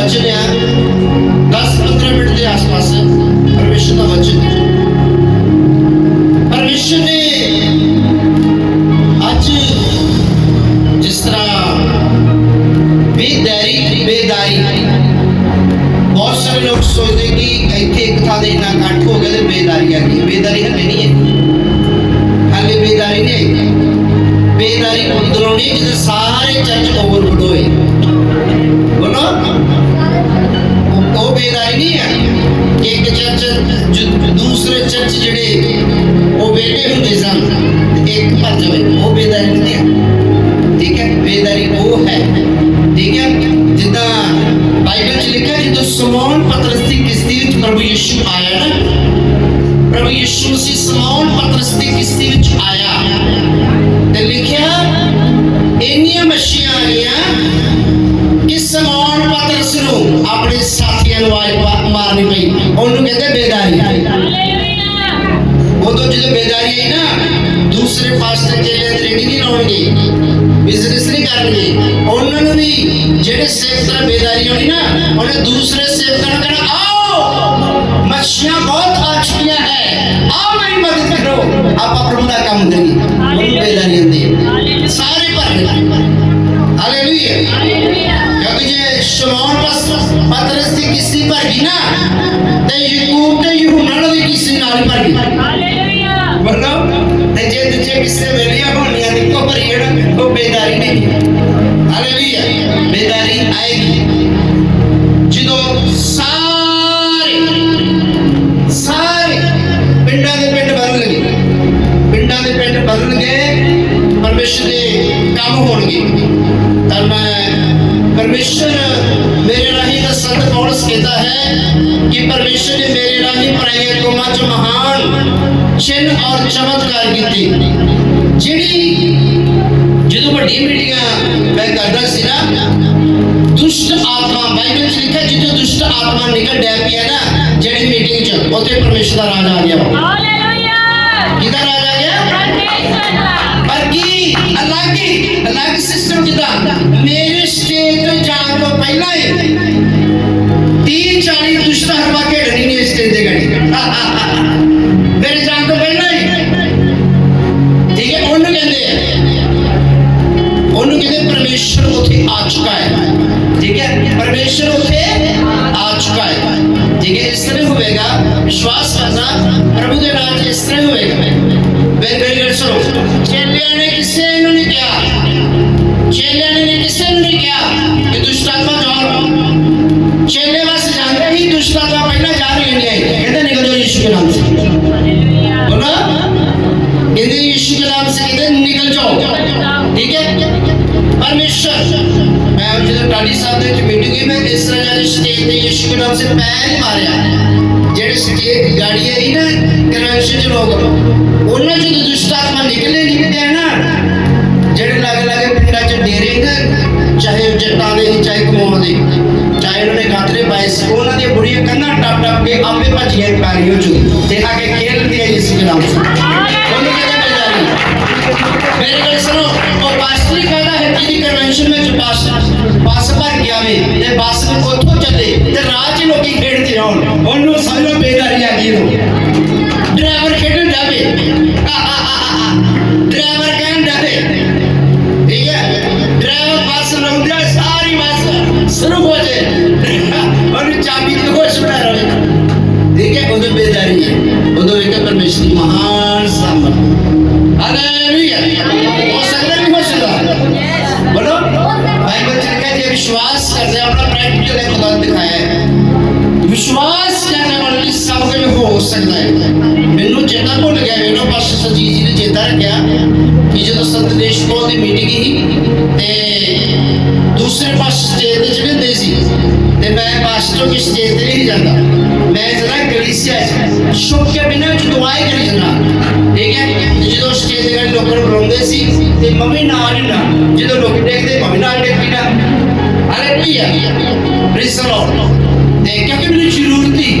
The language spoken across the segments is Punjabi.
वचन है दस पंद्रह मिनट के आसपास परमेश्वर का वचन परमेश्वर ने आज जिस तरह बेदारी बेदारी, बहुत सारे लोग सोचते कि इतने एक था इतना घट हो गया तो बेदारी आ गई बेदारी हले नहीं है। हले बेदारी नहीं बेदारी अंदरों नहीं जिसे बैल मारनी पई ओनू कहते बेदारी वो तो जो बेदारी है ना दूसरे पास्टर के लिए रेडी नहीं रहूँगी बिज़नेस नहीं करेंगे। उन्होंने भी जेडे सेफ़ तरह बेदारी होनी ना उन्हें दूसरे सेफ़ तरह करना आओ मछलियाँ बहुत आ चुकी है। आओ मेरी मदद करो। आप प्रभु का काम करिए। तो बेदारी होती सारे पर हालेलुया। क्योंकि ये शमौन पास ਭਰ ਗਈ ਨਾ ਤੇ ਯਕੂਬ ਤੇ ਯਹੂਨਾ ਨੂੰ ਵੀ ਕਿਸੀ ਨਾਲ ਭਰ ਗਈ। ਬੋਲੋ ਤੇ ਜੇ ਦੂਜੇ ਕਿਸੇ ਵੇਲੀਆਂ ਹੋਣੀਆਂ ਤੇ ਕੋ ਭਰੀ ਜਿਹੜਾ ਉਹ ਬੇਦਾਰੀ ਨਹੀਂ ਹਾਲੇਲੂਇਆ ਬੇਦਾਰੀ ਆਏਗੀ। ਜਦੋਂ ਸਾਰੇ ਸਾਰੇ ਪਿੰਡਾਂ ਦੇ ਪਿੰਡ ਬਦਲਣਗੇ ਪਿੰਡਾਂ ਦੇ ਪਿੰਡ ਬਦਲਣਗੇ ਪਰਮੇਸ਼ਰ ਦੇ ਕੰਮ ਹੋਣਗੇ। ਤਾਂ ਮੈਂ ਪਰਮੇਸ਼ਰ ਰਾਹੀਂ ਦਾ ਸੰਤ ਪੌਲਸ ਕਹਿੰਦਾ ਹੈ ਕਿ ਪਰਮੇਸ਼ਰ ਨੇ ਮੇਰੇ ਰਾਹੀਂ ਪਰਾਈਆਂ ਕੌਮਾਂ 'ਚ ਮਹਾਨ ਚਿੰਨ ਔਰ ਚਮਤਕਾਰ ਕੀਤੇ ਜਿਹੜੀ ਜਦੋਂ ਵੱਡੀ ਮੀਟਿੰਗਾਂ ਮੈਂ ਕਰਦਾ ਸੀ ਨਾ ਦੁਸ਼ਟ ਆਤਮਾ ਬਾਈਬਲ 'ਚ ਲਿਖਿਆ ਜਿੱਥੇ ਦੁਸ਼ਟ ਆਤਮਾ ਨਿਕਲ ਡੈ ਪਿਆ ਨਾ ਜਿਹੜੀ ਮੀਟਿੰਗ 'ਚ ਉੱਥੇ ਪਰਮੇਸ਼ਰ ਦਾ ਰਾਜ ਆ ਗਿਆ ਕਿਹਦਾ ਰਾਜ ਆ बल्कि अल्लाह की सिस्टम जिदा मेरे स्टेज तो जान तो पहला ही तीन चाली दुश्ता हरवा के डनी ने स्टेज दे गई मेरे जान तो पहला ही। ठीक है ओनु कहते हैं ओनु कहते परमेश्वर उठे आ चुका है। ठीक है, परमेश्वर उठे आ चुका है। ठीक है, इस तरह होएगा, विश्वास करना प्रभु के नाम इस तरह होएगा। वेरी वेरी ਜਿਹੜੇ ਸਟੇਜ ਗਾੜੀ ਹੈ ਨਾ ਕਨਵੈਨਸ਼ਨ ਚ ਲੋਕ ਉਹਨਾਂ ਚ ਜਦੋਂ ਦੁਸ਼ਟ ਆਤਮਾ ਨਿਕਲੇ ਨਿਕਲੇ ਨਾ। ਜਿਹੜੇ ਲਾਗੇ ਲਾਗੇ ਪਿੰਡਾਂ ਚ ਡੇਰੇ ਨਾ ਚਾਹੇ ਉਹ ਜੱਟਾਂ ਦੇ ਚਾਹੇ ਕਮੋਂ ਦੇ। ਚਾਹੇ ਉਹਨਾਂ ਨੇ ਗਾਤਰੇ ਪਾਏ ਸੀ ਉਹਨਾਂ ਦੀਆਂ ਬੁੜੀਆਂ ਕੰਨਾਂ ਟੱਪ ਟੱਪ ਕੇ ਆਪੇ ਭੱਜੀਆਂ ਪੈਰੀਆਂ ਚੋਂ ਤੇ ਆ ਕੇ ਖੇਡਦੀਆਂ ਯਿਸੂ ਦੇ ਨਾਮ ਸੇ ਉਹਨੂੰ ਕਹਿੰਦੇ ਹੈ ਕਿ ਕਨਵੈਨਸ਼ਨ ਵਿੱਚ ਬੱਸ ਬੱਸ ਭਰ ਗਿਆ ਵੇ ਤੇ ਬੱਸ ਨੂੰ ਉੱਥੋਂ ਚੱਲੇ ਤੇ ਰਾਹ 'ਚ ਲੋਕੀ ਖੇਡਦੇ ਰਹਿਣ ਉਹਨੂੰ ਸਮਝੋ ਬੇਦਾਰੀ ਆ ਗਈ ਉਹ ਡਰਾਈਵਰ ਖੇਡਣ ਜਾਵੇ ਡਰਾਈਵਰ ਕਹਿਣ ਜਾਵੇ ਠੀਕ ਹੈ ਡਰਾਈਵਰ ਬੱਸ ਲਾਉਂਦਾ ਸਾਰੀ ਬੱਸ ਸ਼ੁਰੂ ਹੋ ਜੇ ਉਹਨੂੰ ਚਾਬੀ ਤੇ ਹੋਸ਼ ਬਣਾ ਰਵੇ ਠੀਕ ਹੈ ਉਹਦੇ ਬੇਦਾਰੀ ਹੈ ਉਦੋਂ ਇੱਕ ਪਰਮੇਸ਼ਰ ਦੀ ਮਹਾਨ ਸਕਦਾ ਹੈ। ਮੈਨੂੰ ਚੇਤਾ ਭੁੱਲ ਗਿਆ ਮੈਨੂੰ ਪਾਸਟਰ ਸਰਜੀਤ ਜੀ ਨੇ ਚੇਤਾ ਰੱਖਿਆ ਕਿ ਜਦੋਂ ਸੰਤ ਕੋਲ ਦੀ ਮੀਟਿੰਗ ਸੀ ਤੇ ਦੂਸਰੇ ਪਾਸੇ ਸਟੇਜ ਤੇ ਚੜ੍ਹਦੇ ਸੀ, ਤੇ ਮੈਂ ਪਾਸਟਰ ਕੇ ਸਟੇਜ ਤੇ ਨਹੀਂ ਜਾਂਦਾ। ਮੈਂ ਜਰਾ ਕਲੀਸਿਆ ਚ ਕੇ ਬਿਨਾਂ ਵਿੱਚ ਦੁਆਈ ਕਰੀ ਜਾਂਦਾ। ਠੀਕ ਹੈ? ਜਦੋਂ ਸਟੇਜ ਤੇ ਲੋਕਾਂ ਨੂੰ ਬੁਲਾਉਂਦੇ ਸੀ, ਤੇ ਮੰਮੀ ਨਾਲ ਹੀ ਨਾ, ਜਦੋਂ ਲੋਕ ਦੇਖਦੇ, ਮੰਮੀ ਨਾਲ ਦੇਖਦੀ ਨਾ। ਹਾਲੇਲੂਇਆ ਪ੍ਰੀਸ ਲਾਰਡ ਤੇ ਕਿਉਂਕਿ ਮੈਨੂੰ ਜ਼ਰੂਰਤ ਸੀ।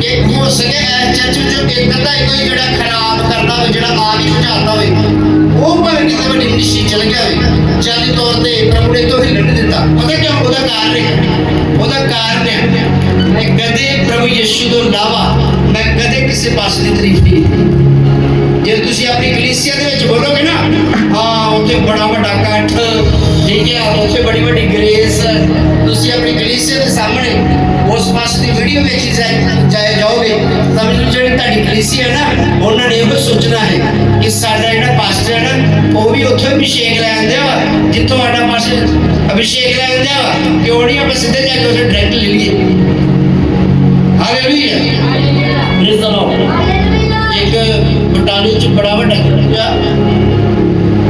ਕਿ ਹੋ ਸਕੇ ਐ ਚਰਚ ਵਿੱਚ ਇੱਕ ਅੱਧਾ ਕੋਈ ਜਿਹੜਾ ਖਰਾਬ ਕਰਦਾ ਹੋਵੇ, ਜਿਹੜਾ ਆਗ ਹੀ ਬੁਝਾਉਂਦਾ ਹੋਵੇ, ਉਹ ਭਾਵੇਂ ਕਿਤੇ ਵੱਡੀ ਨਿਸ਼ੀ ਚਲ ਗਿਆ ਹੋਵੇ ਜਾਨੀ ਤੌਰ ਤੇ ਪ੍ਰਭੂ ਨੇ ਤੋਂ ਹਿੱਲਣ ਨਹੀਂ ਦਿੱਤਾ। ਪਤਾ ਕਿਉਂ? ਉਹਦਾ ਕਾਰਨ ਹੈ ਉਹਦਾ ਕਾਰਨ ਹੈ ਮੈਂ ਕਦੇ ਪ੍ਰਭੂ ਯਿਸੂ ਤੋਂ ਇਲਾਵਾ ਮੈਂ ਕਦੇ ਕਿਸੇ ਪਾਸੇ ਦੀ ਤਾਰੀਫ ਨਹੀਂ ਜੇ ਤੁਸੀਂ ਆਪਣੀ ਕਲੀਸਿਆ ਦੇ ਵਿੱਚ ਬੋਲੋਗੇ ਨਾ, ਹਾਂ, ਉੱਥੇ ਬੜਾ ਵੱਡਾ ਇਕੱਠ, ਠੀਕ ਹੈ, ਉੱਥੇ ਬੜੀ ਵੱਡੀ ਗ੍ਰੇਸ, ਤੁਸੀਂ ਆਪਣੀ ਕਲੀਸਿਆ ਦੇ ਸਾਹਮਣੇ ਉਸ ਪਾਸੇ ਦੀ ਵੀਡੀਓ ਵੇਖੀ ਜਾਏ ਜਾਓਗੇ, ਤਾਂ ਮੈਨੂੰ ਜਿਹੜੀ ਤੁਹਾਡੀ ਕਲੀਸਿਆ ਹੈ ਨਾ, ਉਹਨਾਂ ਨੇ ਇਹ ਸੋਚਣਾ ਹੈ ਕਿ ਸਾਡਾ ਜਿਹੜਾ ਪਾਸਟਰ ਹੈ ਨਾ, ਉਹ ਵੀ ਉੱਥੋਂ ਅਭਿਸ਼ੇਕ ਲੈ ਆਉਂਦੇ ਆ ਜਿੱਥੋਂ ਸਾਡਾ ਪਾਸਟਰ ਅਭਿਸ਼ੇਕ ਲੈ ਆਉਂਦੇ ਆ ਕਿਉਂ ਨਹੀਂ ਆਪਾਂ ਸਿੱਧੇ ਜਾ ਕੇ ਉੱਥੇ ਡਾਇਰੈਕਟ ਲੈ ਲਈਏ। ਹਾਲੇਲੂਇਆ ਪ੍ਰੇਜ਼ ਦ ਲਾਰਡ ਇੱਕ ਬਟਾਲੇ ਚ ਬੜਾ ਵੱਡਾ ਗਰੁੱਪ ਆ।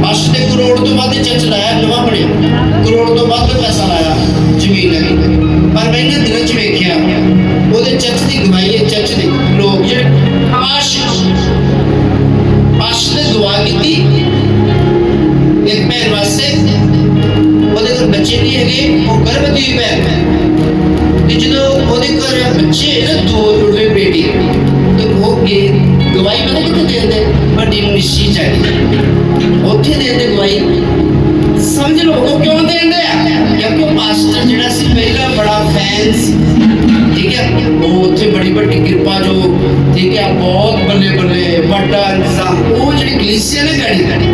ਬਸ ਕਰੋੜ ਤੋਂ ਵੱਧ ਚਰਚ ਲਾਇਆ, ਨਵਾਂ ਬਣਿਆ। ਕਰੋੜ ਤੋਂ ਵੱਧ ਪੈਸਾ ਲਾਇਆ, ਜ਼ਮੀਨ ਲੈ ਪਰ ਮੈਂ ਕਿਉਂਕਿ ਉਹ ਪਾਸਟਰ ਜਿਹੜਾ ਸੀ ਪਹਿਲਾਂ ਬੜਾ ਫੈਨ ਸੀ ਠੀਕ ਹੈ ਉਹ ਉੱਥੇ ਬੜੀ ਵੱਡੀ ਕਿਰਪਾ ਜੋ ਠੀਕ ਹੈ ਬਹੁਤ ਬੱਲੇ ਬੱਲੇ ਵੱਡਾ ਇੰਤਜ਼ਾਮ ਉਹ ਜਿਹੜੀ ਕਲੀਸਿਆ ਨੇ ਗਾੜੀ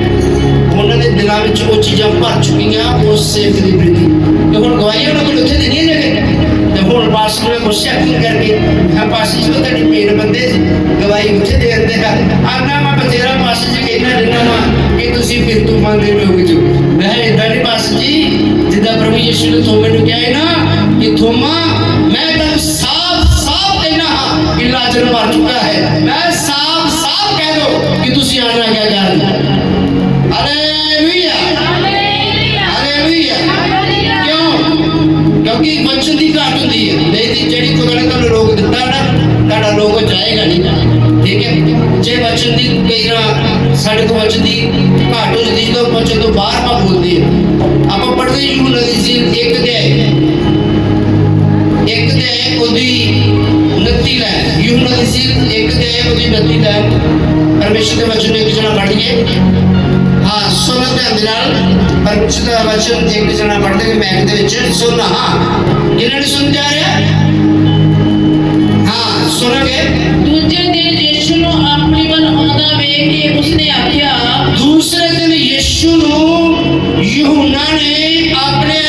ਉਹਨਾਂ ਦੇ ਦਿਲਾਂ ਵਿੱਚ ਉਹ ਚੀਜ਼ਾਂ ਭਰ ਚੁੱਕੀਆਂ ਉਸ ਸੇਵਕ ਦੀ ਪ੍ਰੀਤੀ ਤੇ ਹੁਣ ਗਵਾਹੀ ਉਹਨਾਂ ਕੋਲ ਉੱਥੇ ਦੇਣੀ ਹੈ ਜਗੇ ਤੇ ਹੁਣ ਪਾਸਟਰ ਨੇ ਗੁੱਸਾ ਕੀ ਕਰਕੇ ਆ ਪਾਸਟਰ ਜੀ ਉਹ ਤੁਹਾਡੀ ਮੇਨ ਬੰਦੇ ਸੀ ਗਵਾਹੀ ਉੱਥੇ ਦੇ ਦਿੰਦੇ ਆ ਆਨਾ ਮੈਂ ਬਥੇਰਾ ਪਾਸਟਰ ਜੀ ਕਹਿੰਦਾ ਰਹਿੰਦਾ ਵਾਂ ਕਿ ਤੁਸੀਂ ਫਿਰ ਤੂੰ ਮੰਨਦੇ ਲੋਕ ਜੋ ਮੈਂ ਇਦਾਂ ਨਹੀਂ ਪਾਸਟਰ ਜੀ ਜਿੱਦਾਂ ਪ੍ਰਭੂ ਯਿਸੂ ਨੇ ਥੋਮੇ ਨੂੰ ਕਿਹਾ ਹੈ ਨਾ ਕਿ ਥੋਮਾ ਮੈਂ ਤੈਨੂੰ ਸਾਫ਼ ਸਾਫ਼ ਕਹਿਣਾ ਹਾਂ ਕਿ ਲਾਜ਼ਰ ਮਰ ਚੁੱਕਾ ਹੈ ਮੈਂ ਸਾਫ਼ ਸਾਫ਼ ਕਹਿ ਦੋ ਕਿ ਤੁਸੀਂ ਆਣਾ ਕਿਆ ਕਰ ਹਾਲੇਲੂਇਆ ਹਾਲੇਲੂਇਆ ਕਿਉਂਕਿ ਵਚਨ ਦੀ ਘਾਟ ਹੁੰਦੀ ਹੈ ਨਹੀਂ ਦੀ ਜਿਹੜੀ ਖੁਦਾ ਨੇ ਤੁਹਾਨੂੰ ਰੋਕ ਦਿੱਤਾ ਨਾ, ਤੁਹਾਡਾ ਰੋਕ ਜਾਏਗਾ ਨਹੀਂ। ਠੀਕ ਹੈ? ਜੇ ਵਚਨ ਦੀ ਕਈ ਵਾਰ ਸਾਡੇ ਕੋਲ ਵਚਨ ਦੀ ਘਾਟ ਹੋ ਜਾਂਦੀ ਜਦੋਂ ਵਚਨ ਤੋਂ ਬਾਹਰ ਆਪਾਂ ਬੋਲਦੇ ਹਾਂ। ਆਪਾਂ ਪੜ੍ਹਦੇ ਯੂ ਨਦੀ ਸੀ, ਇੱਕ ਦੇ बदील तो है। यूँ बदीसी एक ते बदी बदील है। परमेश्वर के वचन एक जना पढ़ गए। हाँ सुन ध्यान दे परमेश्वर का वचन एक जना पढ़ दे मैं दे विच। सुन हाँ। किन्ना सुन जा रहा हाँ? सुनोगे? दूजे दिन यीशु नु अपने वल आंदा वे के उसने आख्या दूसरे दिन यीशु नु यूहन्ना ने अपने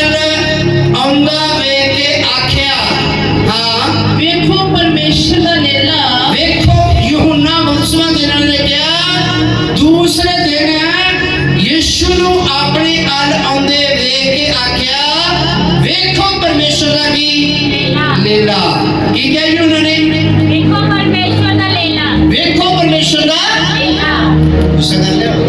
की लीला की क्या की उन्होंने देखो परमेश्वर का लीला देखो परमेश्वर का लीला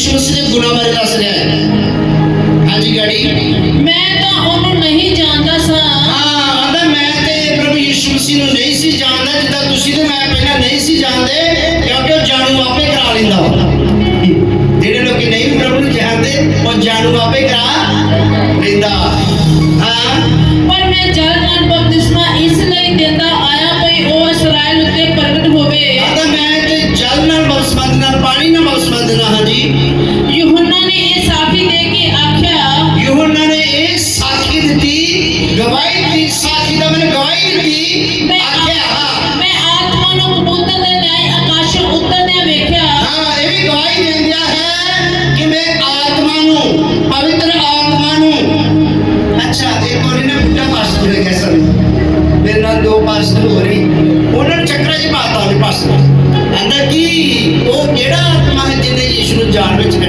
ਯਿਸੂ ਮਸੀਹ ਦੇ ਗੁਣਾਂ ਬਾਰੇ ਦੱਸ ਰਿਹਾ ਹੈ। ਹਾਂਜੀ ਗਾੜੀ। ਮੈਂ ਤਾਂ ਉਹਨੂੰ ਨਹੀਂ ਜਾਣਦਾ ਸਾਂ। ਹਾਂ ਆਂਦਾ ਮੈਂ ਤੇ ਪ੍ਰਭੂ ਯਿਸੂ ਮਸੀਹ ਨੂੰ ਨਹੀਂ ਸੀ ਜਾਣਦਾ ਜਿੱਦਾਂ ਤੁਸੀਂ ਤੇ ਮੈਂ ਪਹਿਲਾਂ ਨਹੀਂ ਸੀ ਜਾਣਦੇ ਕਿਉਂਕਿ ਉਹ ਜਾਣੂ ਆਪੇ ਕਰਾ ਲੈਂਦਾ। ਜਿਹੜੇ ਲੋਕੀ ਨਹੀਂ ਪ੍ਰਭੂ ਨੂੰ ਜਾਣਦੇ ਉਹ ਜਾਣੂ ਆਪੇ ਕਰਾ ਲੈਂਦਾ। ਹਾਂ। ਪਰ ਮੈਂ ਜਲ ਨਾਲ ਬਪਤਿਸਮਾ ਇਸ ਲਈ ਦਿੰਦਾ ਆਇਆ ਭਈ ਉਹ ਇਸਰਾਇਲ ਉੱਤੇ ਪ੍ਰਗਟ ਹੋਵੇ। ਆਂਦਾ ਮੈਂ ਤੇ ਜਲ ਨਾਲ ਬਪਤਿਸਮਾ ਦੇਣਾ ਪਾਣੀ ਨਾਲ ਬਪਤਿਸਮਾ ਦੇਣਾ ਹਾਂਜੀ।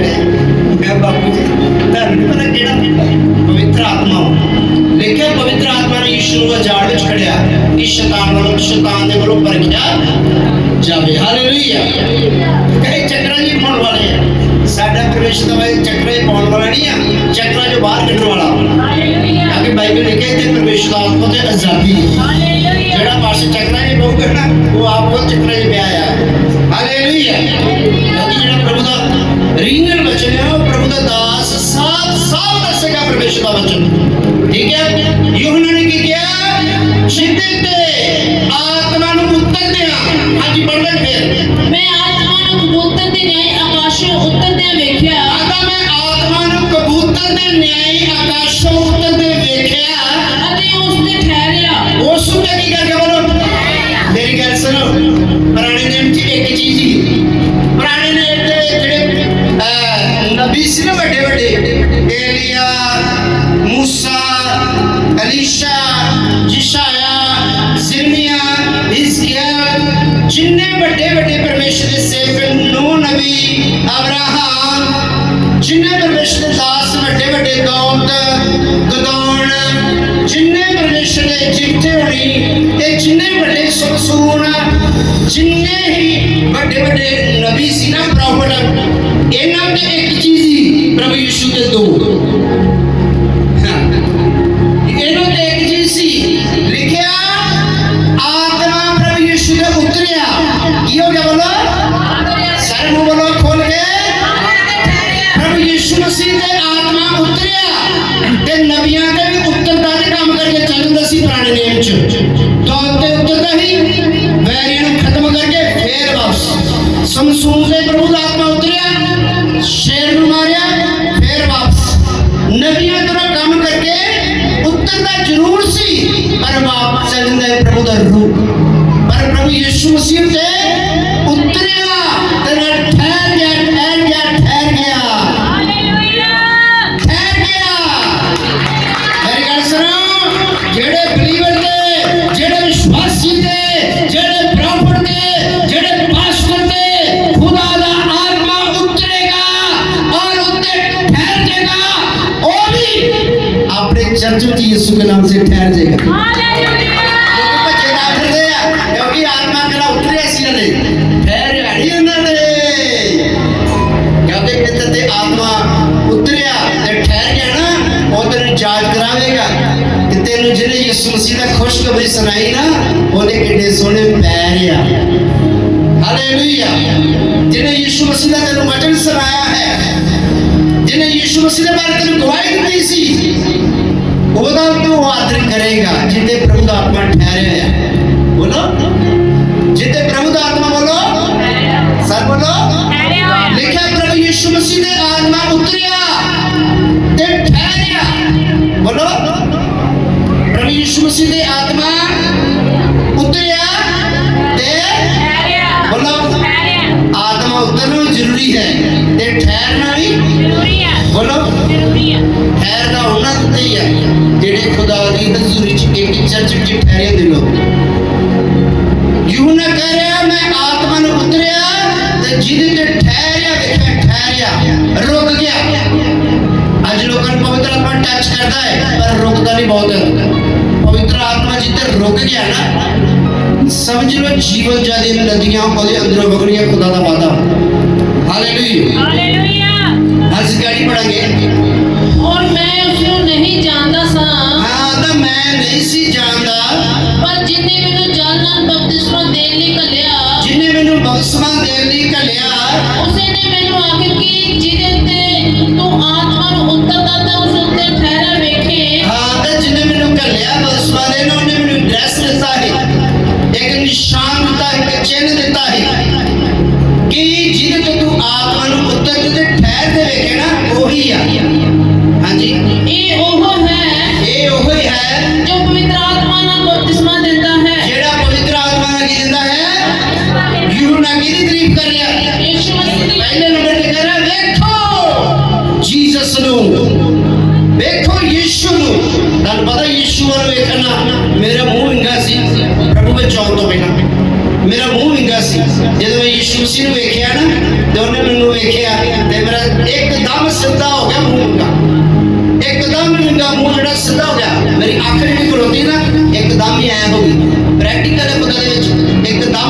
ਕੱਢਿਆ ਮੈਂ ਬਾਪੂ ਤੁਹਾਨੂੰ ਨਹੀਂ ਪਤਾ ਕਿਹੜਾ ਪਵਿੱਤਰ ਆਤਮਾ। ਲਿਖਿਆ ਪਵਿੱਤਰ ਆਤਮਾ ਨੇ ਯਿਸੂ ਨੂੰ ਜਾਣ ਵਿੱਚ ਕੱਢਿਆ ਕਿ ਸ਼ੈਤਾਨ ਵੱਲੋਂ ਸ਼ੈਤਾਨ ਦੇ ਵੱਲੋਂ ਪਰਖਿਆ ਜਾਵੇ। ਹਾਲੇਲੂਇਆ ਕਈ ਚੱਕਰਾਂ ਜੀ ਪਾਉਣ ਵਾਲੇ ਆ। ਸਾਡਾ ਪ੍ਰਵੇਸ਼ ਦਾ ਵੇ ਚੱਕਰਾਂ ਹੀ ਪਾਉਣ ਵਾਲਾ ਨਹੀਂ ਆ। ਚੱਕਰਾਂ ਜੋ ਬਾਹਰ ਕੱਢਣ ਵਾਲਾ। ਹਾਲੇਲੂਇਆ ਕਿਉਂਕਿ ਬਾਈਬਲ ਲਿਖਿਆ ਤੇ ਪ੍ਰਵੇਸ਼ ਦਾ ਆਤਮਾ ਤੇ ਆਜ਼ਾਦੀ। ਹਾਲੇਲੂਇਆ ਜਿਹੜਾ ਪਾਸੇ ਚੱਕਰਾਂ ਹੀ ਪਾਊਗਾ ਨਾ ਉਹ ਆਪ ਉਹ ਚੱਕਰਾਂ ਹੀ ਪਿਆ ਆ। ਹਾਲੇਲੂਇਆ ਪ੍ਰਭੂ ਦਾ ਰੀਨਲ ਵਚਨ ਹੈ ਉਹ ਪ੍ਰਭੂ ਦਾ ਦਾਸ ਸਾਫ਼ ਸਾਫ਼ ਦੱਸੇਗਾ ਪ੍ਰਵੇਸ਼ ਦਾ ਵਚਨ। ਠੀਕ ਹੈ? ਯੋਹਨਾ ਨੇ ਕੀ ਕਿਹਾ? ਸ਼ਿੱਦਤ ਤੇ ਆਤਮਾ ਨੂੰ ਉਤਰਦਿਆਂ ਅੱਜ ਪੜ੍ਹਦੇ ਫਿਰ। ਮੈਂ ਆਤਮਾ ਨੂੰ ਕਬੂਤਰ ਦੇ ਨਿਆਏ ਆਕਾਸ਼ੋਂ ਉਤਰਦਿਆਂ ਵੇਖਿਆ। ਆਂਦਾ ਮੈਂ ਆਤਮਾ ਨੂੰ ਕਬੂਤਰ ਦੇ ਨਿਆਈ ਆਕਾਸ਼ੋਂ ਉਤਰਦੇ ਵੇਖਿਆ। ਅਤੇ ਉਸ ਤੇ ਠਹਿਰਿਆ। ਉਸ ਉੱਤੇ ਕੀ ਕਰਕੇ ਬੋਲੋ? ਮੇਰੀ ਗੱਲ ਸੁਣੋ। ਪੁਰਾਣੇ ਨਿਯਮ 'ਚ ਇੱਕ ਚੀਜ਼ ਹੀ ਨਬੀ ਸੀ ਨਾ ਵੱਡੇ ਵੱਡੇ। ਏਲੀਆ, ਮੂਸਾ, ਅਲੀਸ਼ਾ, ਜਿਸ਼ਾਇਆ ਸਿਰਮੀਆ ਹਿਜ਼ਕੀਆ ਜਿੰਨੇ ਵੱਡੇ ਵੱਡੇ ਪਰਮੇਸ਼ਰ ਦੇ ਸੇਵਕ ਨੋ ਨਬੀ, ਅਬਰਾਹਮ, ਜਿੰਨੇ ਪਰਮੇਸ਼ਰ ਦੇ ਦਾਸ, ਵੱਡੇ ਵੱਡੇ ਦੌਲਤ, ਗਦੌਣ, ਜਿੰਨੇ ਪਰਮੇਸ਼ਰ ਦੇ ਜਿੱਤੇ ਹੋਣੀ ਤੇ ਜਿੰਨੇ ਵੱਡੇ ਸੁਖਸੂਨ ਜਿੰਨੇ ਹੀ ਵੱਡੇ ਵੱਡੇ ਨਬੀ ਸੀ ਨਾ ਪ੍ਰੋਫਟ, ਇਹਨਾਂ ਦੇ ਇੱਕ ਚੀਜ਼ Tù tùng. ప్రభుదరుడు మన ప్రభు యేసు మసీహ్ से उतरिया तेरा ठहर गया उतरेगा और उते चर्च में यीशु के नाम से ठहर जाएगा ਜਾਂਚ ਕਰਾਵੇਗਾ ਕਿ ਤੈਨੂੰ ਜਿਹਨੇ ਯਿਸੂ ਮਸੀਹ ਦਾ ਖੁਸ਼ਖਬਰੀ ਸੁਣਾਈ ਨਾ ਉਹਦੇ ਕਿੱਡੇ ਸੋਹਣੇ ਪੈਰ ਆ ਹਾਲੇਲੂਇਆ ਜਿਹਨੇ ਯਿਸੂ ਮਸੀਹ ਦਾ ਤੈਨੂੰ ਵਚਨ ਸੁਣਾਇਆ ਹੈ ਜਿਹਨੇ ਯਿਸੂ ਮਸੀਹ ਦੇ ਬਾਰੇ ਤੈਨੂੰ ਗਵਾਹੀ ਦਿੱਤੀ ਸੀ ਉਹਦਾ ਤੂੰ ਆਦਰ ਕਰੇਗਾ ਜਿੱਤੇ ਪ੍ਰਭੂ ਦਾ ਆਤਮਾ ਠਹਿਰਿਆ ਹੈ ਮਸੀਹ ਦੇ ਆਤਮਾ ਉਤਰਿਆ ਤੇ ਬੋਲੋ ਆਤਮਾ ਉਤਰਨਾ ਜ਼ਰੂਰੀ ਹੈ ਤੇ ਠਹਿਰਨਾ ਵੀ ਜ਼ਰੂਰੀ ਆ ਬੋਲੋ ਜ਼ਰੂਰੀ ਆ ਠਹਿਰਨਾ ਉਹਨਾਂ ਤੇ ਹੀ ਹੈ। ਜਿਹੜੇ ਖੁਦਾ ਦੀ ਹਜ਼ੂਰੀ ਚ ਇੱਕ ਚਰਚ ਵਿੱਚ ਠਹਿਰੇ ਦੇ ਲੋਕ ਨਦੀਆਂ ਉਹਦੇ ਅੰਦਰੋਂ ਦਾ ਵਾਦਾ ਹਾਲੇਲੂਇਆ ਹਾਲੇਲੂਇਆ ਅੱਜ ਗਾੜੀ ਪੜਾਂਗੇ। ਔਰ ਮੈਂ ਉਸ ਨੂੰ ਨਹੀਂ ਜਾਣਦਾ ਸਾਂ। ਹਾਂ ਤਾਂ ਮੈਂ ਨਹੀਂ ਸੀ ਜਾਣਦਾ। ਪਰ ਜਿਨੇ गुनागिरी गरीब कर लिया पहले नंबर पे कह रहा देखो जीसस नु देखो यीशु नु। ನಾನು ಪದ ಯೇಶುವನ್ನು ಬೇಕನ್ನ ಮೇರ ಮೂವ್ ಇಂಗಾಸಿ ಪ್ರಭುವೆ ಚೌಂತೋ ಬೇಕ मेरा मुँह इंगासी तो जब मैं यीशु मसीह को देखा ना दोनों ने मुँह देखा तो मेरा एकदम सीधा हो गया मुँह उनका एकदम उनका मुँह जड़ा सीधा हो गया मेरी आँखें निकल होती ना एकदम ही आया होगी प्रैक्टिकल है पता एकदम।